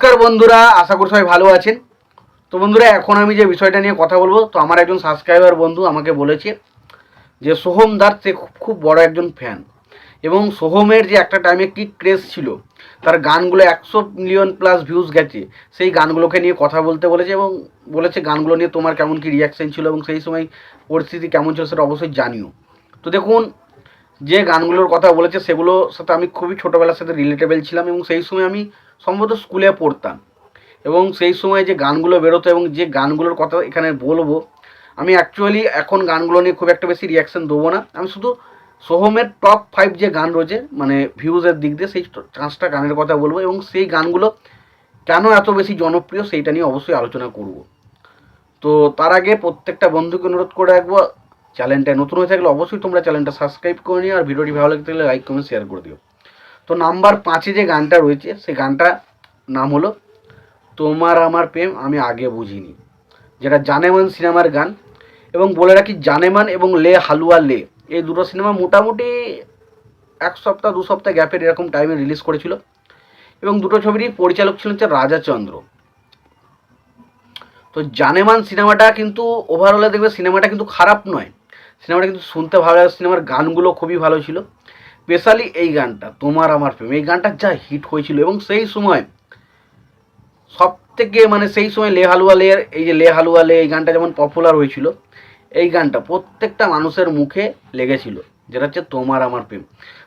নমস্কার বন্ধুরা, আশা করি সবাই ভালো আছেন। তো বন্ধুরা, এখন আমি যে বিষয়টা নিয়ে কথা বলব, তো আমার একজন সাবস্ক্রাইবার বন্ধু আমাকে বলেছে যে, সোহম দার সে খুব বড় একজন ফ্যান এবং সোহমের যে একটা টাইমে কি ক্রেজ ছিল, তার গানগুলো একশো মিলিয়ন প্লাস ভিউজ গেছে। সেই গানগুলোকে নিয়ে কথা বলতে বলেছে এবং বলেছে, গানগুলো নিয়ে তোমার কেমন কি রিয়াকশান ছিল এবং সেই সময় পরিস্থিতি কেমন ছিল সেটা অবশ্যই জানিও। তো দেখুন, যে গানগুলোর কথা বলেছে, সেগুলোর সাথে আমি খুবই ছোটোবেলার সাথে রিলেটেবল ছিলাম এবং সেই সময় আমি সম্ভবত স্কুলে পড়তাম। এবং সেই সময় যে গানগুলো বেরোতো এবং যে গানগুলোর কথা এখানে বলব, আমি অ্যাকচুয়ালি এখন গানগুলো নিয়ে খুব একটা বেশি রিয়াকশন দেবো না। আমি শুধু সোহমের টপ ফাইভ যে গান রয়েছে মানে ভিউজের দিক দিয়ে সেই পাঁচটা গানের কথা বলব এবং সেই গানগুলো কেন এত বেশি জনপ্রিয় সেইটা নিয়ে অবশ্যই আলোচনা করব। তো তার আগে প্রত্যেকটা বন্ধুকে অনুরোধ করে রাখব চ্যানেলটা নতুন হয়ে থাকলে অবশ্যই তোমরা চ্যানেলটা সাবস্ক্রাইব করে নিও আর ভিডিওটি ভালো লাগতে থাকলে লাইক কমেন্ট শেয়ার করে দিও। তো নাম্বার পাঁচে যে গানটা রয়েছে, সেই গানটা নাম হলো তোমার আমার প্রেম, আমি আগে বুঝিনি। যেটা জানেমান সিনেমার গান। এবং বলে রাখি জানেমান এবং লে, হালুয়া লে। এই দুটো সিনেমা মোটামুটি এক সপ্তাহ, দু সপ্তাহ গ্যাপের এরকম টাইমে রিলিজ করেছিল। এবং দুটো ছবিরই পরিচালক ছিলেন হচ্ছে রাজাচন্দ্র তো জানেমান সিনেমাটা কিন্তু ওভারঅলে দেখবে সিনেমাটা কিন্তু খারাপ নয়। সিনেমাটা কিন্তু শুনতে ভালো লাগে। সিনেমার গানগুলো খুবই ভালো ছিল। স্পেশালি এই গানটা, তোমার আমার প্রেম। এই গানটা যা হিট হয়েছিল এবং সেই সময় সব থেকে মানে সেই সময় লে হালুয়া লের এই যে লে এই গানটা যেমন পপুলার হয়েছিল, এই গানটা প্রত্যেকটা মানুষের মুখে লেগেছিল, যেটা হচ্ছে তোমার আমার প্রেম।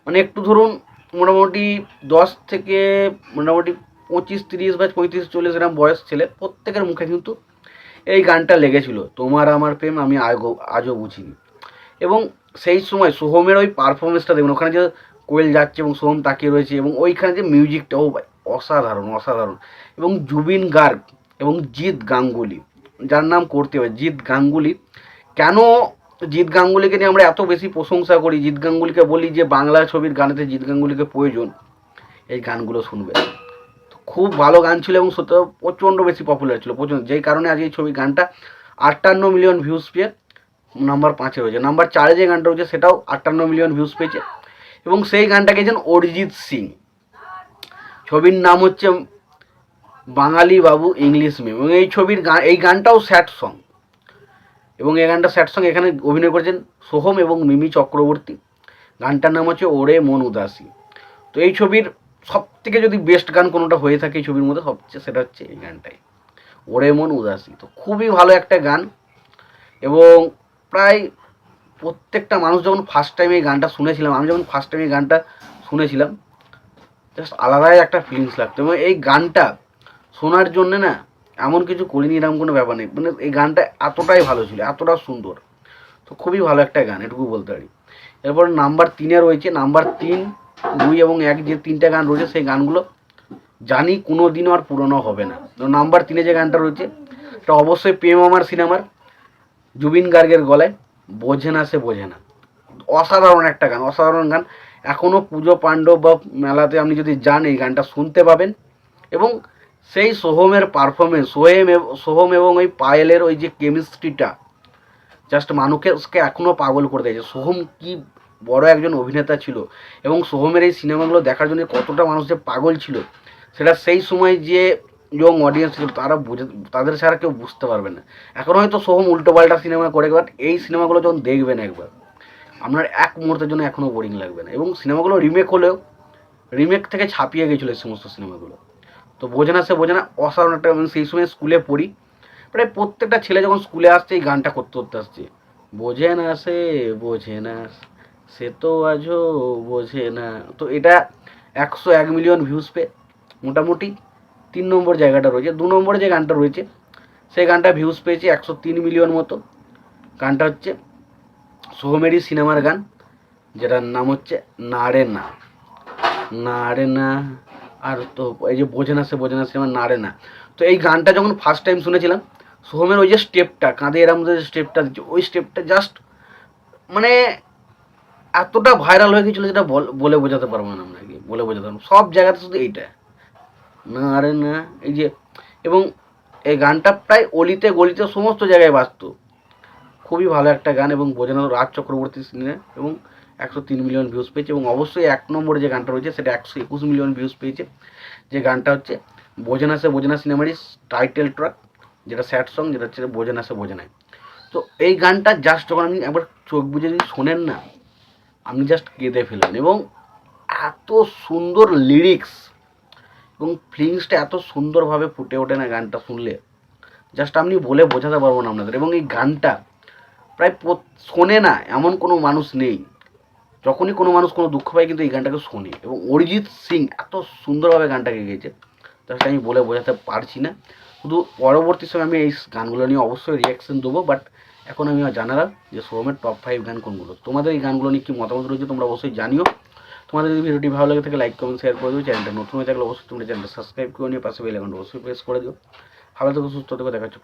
মানে একটু ধরুন, মোটামুটি দশ থেকে মোটামুটি পঁচিশ, তিরিশ বা পঁয়ত্রিশ, চল্লিশ এরকম বয়স ছেলে, প্রত্যেকের মুখে কিন্তু এই গানটা লেগেছিল, তোমার আমার প্রেম আমি আজও বুঝিনি। এবং সেই সময় সোহমের ওই পারফরমেন্সটা দেখুন, ওখানে যে কোয়েল যাচ্ছে এবং সোহম তাকিয়ে রয়েছে এবং ওইখানে যে মিউজিকটা ও ভাই, অসাধারণ অসাধারণ। এবং জুবিন গার্গ এবং জিৎ গাঙ্গুলি, যার নাম করতে হবে, জিৎ গাঙ্গুলি। কেন জিৎ গাঙ্গুলিকে নিয়ে আমরা এত বেশি প্রশংসা করি? জিৎ গাঙ্গুলিকে বলি যে, বাংলা ছবির গানেতে জিৎ গাঙ্গুলিকে প্রয়োজন, এই গানগুলো শুনবে। খুব ভালো গান ছিল এবং সত্য প্রচণ্ড বেশি পপুলার ছিল, প্রচণ্ড। যেই কারণে আজ এই ছবি গানটা আটান্ন মিলিয়ন ভিউজ পেয়ে নাম্বার পাঁচে রয়েছে। নাম্বার চারে যে গানটা রয়েছে, সেটাও আটান্ন মিলিয়ন ভিউজ পেয়েছে। এবং সেই গানটা গেছেন অরিজিৎ সিং। ছবির নাম হচ্ছে বাঙালি বাবু ইংলিশ মেম এবং এই ছবির গান এই গানটাও স্যাড সং এবং এই গানটা স্যাড সং এখানে অভিনয় করেছেন সোহম এবং মিমি চক্রবর্তী। গানটার নাম হচ্ছে ওরে মন উদাসী। তো এই ছবির সব থেকে যদি বেস্ট গান কোনোটা হয়ে থাকে এই ছবির মধ্যে, সবচেয়ে সেটা হচ্ছে এই গানটাই। ওরে মন উদাসী। তো খুবই ভালো একটা গান। এবং প্রায় প্রত্যেকটা মানুষ যখন ফার্স্ট টাইম এই গানটা শুনেছিলাম, আমি যখন ফার্স্ট টাইম এই গানটা শুনেছিলাম জাস্ট আলাদাই একটা ফিলিংস লাগতো। এবং এই গানটা শোনার জন্যে না এমন কিছু করিনি, এরকম কোনো ব্যাপার নেই। মানে এই গানটা এতটাই ভালো ছিল, এতটা সুন্দর। তো খুবই ভালো একটা গান, এটুকু বলতে পারি। এরপর নাম্বার তিনে রয়েছে নাম্বার তিন, দুই এবং এক যে তিনটা গান রয়েছে, সেই গানগুলো জানি কোনো দিনও আর পুরনো হবে না। নাম্বার তিনে যে গানটা রয়েছে, এটা অবশ্যই প্রেম আমার সিনেমার। জুবিন গার্গের গলায় বোঝে না সে বোঝে না। অসাধারণ একটা গান, অসাধারণ গান। এখনও পুজো পাণ্ডব বা মেলাতে আপনি যদি যান, এই গানটা শুনতে পাবেন। এবং সেই সোহমের পারফরমেন্স সোহেম সোহম এবং ওই পায়েলের ওই যে কেমিস্ট্রিটা জাস্ট মানুষকে এখনও পাগল করে দিয়েছে। সোহম কি বড় একজন অভিনেতা ছিল এবং সোহমের এই সিনেমাগুলো দেখার জন্য কতটা মানুষ যে পাগল ছিল, সেটা সেই সময় যে ইয়ং অডিয়েন্স তারা বুঝে, তাদের ছাড়া কেউ বুঝতে পারবে না। এখন হয়তো সোহম উল্টো পাল্টা সিনেমা করে বাট এই সিনেমাগুলো যখন দেখবেন একবার, আপনার এক মুহূর্তের জন্য এখনও বোরিং লাগবে না। এবং সিনেমাগুলো রিমেক হলেও রিমেক থেকে ছাপিয়ে গেছিল এই সমস্ত সিনেমাগুলো তো বোঝে না সে বোঝে না, অসাধারণ একটা আমি সেই সময় স্কুলে পড়ি। প্রায় প্রত্যেকটা ছেলে যখন স্কুলে আসছে, এই গানটা করতে করতে আসছে, বোঝে না সে, বোঝে না সে তো আজও বোঝে না। তো এটা একশো এক মিলিয়ন ভিউজ পে মোটামুটি তিন নম্বর জায়গাটা রয়েছে, দু নম্বরে যে গানটা রয়েছে, সেই গানটা ভিউজ পেয়েছে একশো তিন মিলিয়ন মতো। গানটা হচ্ছে সোহমেরই সিনেমার গান, যেটার নাম হচ্ছে না রে না। না রে না, আর তো এই যে বোঝে না সে, বোঝে না সিনেমা না রে না। তো এই গানটা যখন ফার্স্ট টাইম শুনেছিলাম, সোহমের ওই যে স্টেপটা কাঁধে এরম যে স্টেপটা দিচ্ছে, ওই স্টেপটা জাস্ট মানে এতটা ভাইরাল হয়ে গেছিল যেটা বল- বোঝাতে পারব না আপনাকে বলে বোঝাতে পারব সব জায়গাতে শুধু এইটা না, আরে না, এই যে, এবং এই গানটা প্রায় অলিতে গলিতে সমস্ত জায়গায় বাজতো। খুবই ভালো একটা গান এবং বোঝানো রাজ চক্রবর্তী সিনে এবং একশো তিন মিলিয়ন ভিউজ পেয়েছে এবং অবশ্যই এক নম্বরে যে গানটা রয়েছে সেটা একশো একুশ মিলিয়ন ভিউজ পেয়েছে। যে গানটা হচ্ছে বোঝে না সে বোঝে না সিনেমারই টাইটেল ট্র্যাক যেটা স্যাড সং যেটা হচ্ছে বোঝে না সে বোঝে না তো এই গানটা জাস্ট যখন আপনি একবার চোখ বুঝে যদি শোনেন না, আপনি জাস্ট কেঁদে ফেলেন এবং এত সুন্দর লিরিক্স এবং ফিলিংসটা এত সুন্দরভাবে ফুটে ওঠে না গানটা শুনলে। জাস্ট আপনি বলে বোঝাতে পারব না আপনাদের। এবং এই গানটা প্রায় শোনে না এমন কোনো মানুষ নেই। যখনই কোনো মানুষ কোনো দুঃখ পায় কিন্তু এই গানটাকে শোনে। এবং অরিজিৎ সিং এত সুন্দরভাবে গানটাকে গেয়েছে। জাস্ট আমি বলে বোঝাতে পারছি না। শুধু পরবর্তী সময় আমি এই গানগুলো নিয়ে অবশ্যই রিয়াকশন দেবো। বাট এখন আমি জানালাম যে সোহমের টপ ফাইভ গান কোনগুলো? তোমাদের এই গানগুলো নিয়ে কী মতামত রয়েছে তোমরা অবশ্যই জানিও। তোমাদের যদি ভিডিওটি ভালো লাগে থাকে লাইক কমেন্ট শেয়ার করে দিও চ্যানেলটা নতুন হয়ে থাকলে অবশ্যই তোমরা চ্যানেলটা সাবস্ক্রাইব করে নিয়ে পাশে বেল আইকনটা অবশ্যই প্রেস করে দিও ভালো থেকো, সুস্থ থেকো, দেখা হচ্ছে।